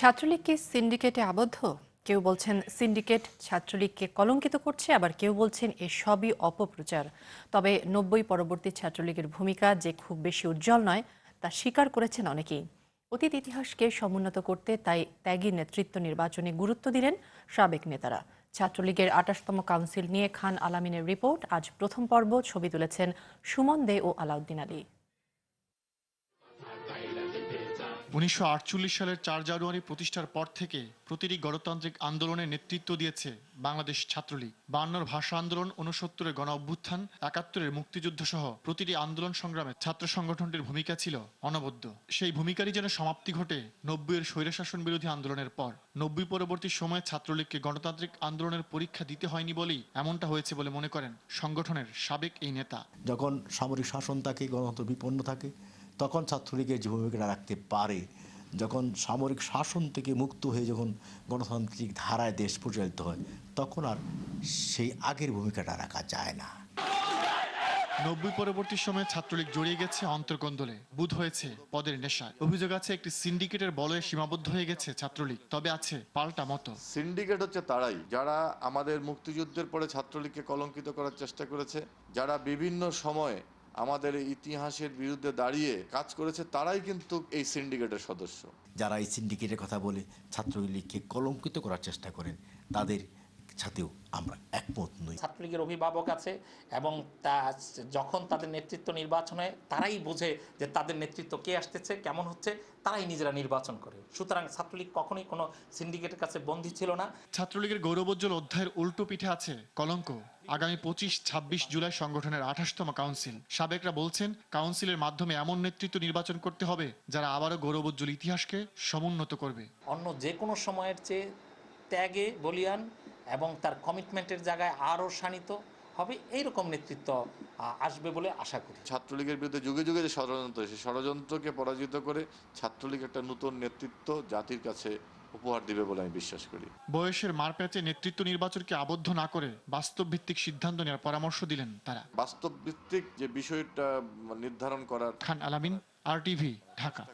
ছাত্রলীগকে সিন্ডিকেটে আবদ্ধ? কেউ বলছেন সিন্ডিকেট ছাত্রলীগকে কলঙ্কিত করছে, আবার কেউ বলছেন এ সবই অপপ্রচার। তবে নব্বই পরবর্তী ছাত্রলীগের ভূমিকা যে খুব বেশি উজ্জ্বল নয়, তা স্বীকার করেছেন অনেকেই। অতীত ইতিহাসকে সমুন্নত করতে তাই ত্যাগী নেতৃত্ব নির্বাচনে গুরুত্ব দিলেন সাবেক নেতারা। ছাত্রলীগের আটাশতম কাউন্সিল নিয়ে খান আলামিনের রিপোর্ট। আজ প্রথম পর্ব ছবি তুলেছেন সুমন দে ও আলাউদ্দিন আলী। উনিশশো সালের চার জানুয়ারি প্রতিষ্ঠার পর থেকে প্রতিটি গণতান্ত্রিক আন্দোলনের নেতৃত্ব দিয়েছে বাংলাদেশ ছাত্রলীগ। বায়ান্নর ভাষা আন্দোলন উনসত্তরের গণ অভ্যুত্থান, একাত্তরের মুক্তিযুদ্ধ সহ প্রতিটি আন্দোলন সংগ্রামে ছাত্র সংগঠনটির ভূমিকা ছিল অনবদ্য। সেই ভূমিকারই যেন সমাপ্তি ঘটে নব্বইয়ের স্বৈরশাসন বিরোধী আন্দোলনের পর। নব্বই পরবর্তী সময়ে ছাত্রলীগকে গণতান্ত্রিক আন্দোলনের পরীক্ষা দিতে হয়নি বলেই এমনটা হয়েছে বলে মনে করেন সংগঠনের সাবেক এই নেতা। যখন সামরিক শাসন থাকে, গণতন্ত্র বিপন্ন থাকে তখন ছাত্রলীগের যে ভূমিকাটা রাখতে পারে। যখন সামরিক শাসন থেকে মুক্ত হয়ে যখন গণতান্ত্রিক ধারায় দেশ পরিচালিত হয় তখন আর সেই আগের ভূমিকাটা রাখা যায় না। নব্বই পরবর্তী সময়ে ছাত্রলীগ জড়িয়ে গেছে অন্তর্কন্দলে। বুধ হয়েছে পদের নেশায়। অভিযোগ আছে একটি সিন্ডিকেটের বলয়ে সীমাবদ্ধ হয়ে গেছে ছাত্রলীগ। তবে আছে পাল্টা মতো সিন্ডিকেট হচ্ছে তারাই। যারা আমাদের মুক্তিযুদ্ধের পরে ছাত্রলীগকে কলঙ্কিত করার চেষ্টা করেছে যারা বিভিন্ন সময়ে আমাদের ইতিহাসের বিরুদ্ধে দাঁড়িয়ে কাজ করেছে তারাই কিন্তু এই সিন্ডিকেটের সদস্য। যারা এই সিন্ডিকেটের কথা বলে ছাত্রলীগকে কলঙ্কিত করার চেষ্টা করেন, তাদের সাথেও আমরা একমত নই। ছাত্রলীগের অভিভাবক আছে এবং তা যখন তাদের নেতৃত্ব নির্বাচন হয় তারাই বোঝে যে তাদের নেতৃত্ব কে আসতেছে কেমন হচ্ছে তারাই নিজেরা নির্বাচন করে। সুতরাং ছাত্রলীগ কখনোই কোনো সিন্ডিকেটের কাছে বন্দী ছিল না। ছাত্রলীগের গৌরবোজ্জ্বল অধ্যায়ের উল্টো পিঠে আছে কলঙ্ক। আগামী পঁচিশ ছাব্বিশ জুলাই সংগঠনের আঠাশতম কাউন্সিল। সাবেকরা বলছেন কাউন্সিলের মাধ্যমে এমন নেতৃত্ব নির্বাচন করতে হবে যারা আবারও গৌরবোজ্জ্বল ইতিহাসকে সমুন্নত করবে। অন্য যে কোনো সময়ের চেয়ে ত্যাগে বলিয়ান এবং তার কমিটমেন্টের জায়গায় আরও শানিত হবে এইরকম নেতৃত্ব আসবে বলে আশা করি। ছাত্রলীগের বিরুদ্ধে যুগে যুগে যে ষড়যন্ত্র সেই ষড়যন্ত্রকে পরাজিত করে ছাত্রলীগ একটা নতুন নেতৃত্ব জাতির কাছে উপহার দিবে বলে আমি বিশ্বাস করি। বয়সের মারপ্যাচে নেতৃত্ব নির্বাচনকে আবদ্ধ না করে বাস্তব ভিত্তিক সিদ্ধান্ত নেওয়ার পরামর্শ দিলেন তারা। বাস্তব ভিত্তিক যে বিষয়টা নির্ধারণ করার খান আলামিন আর ঢাকা।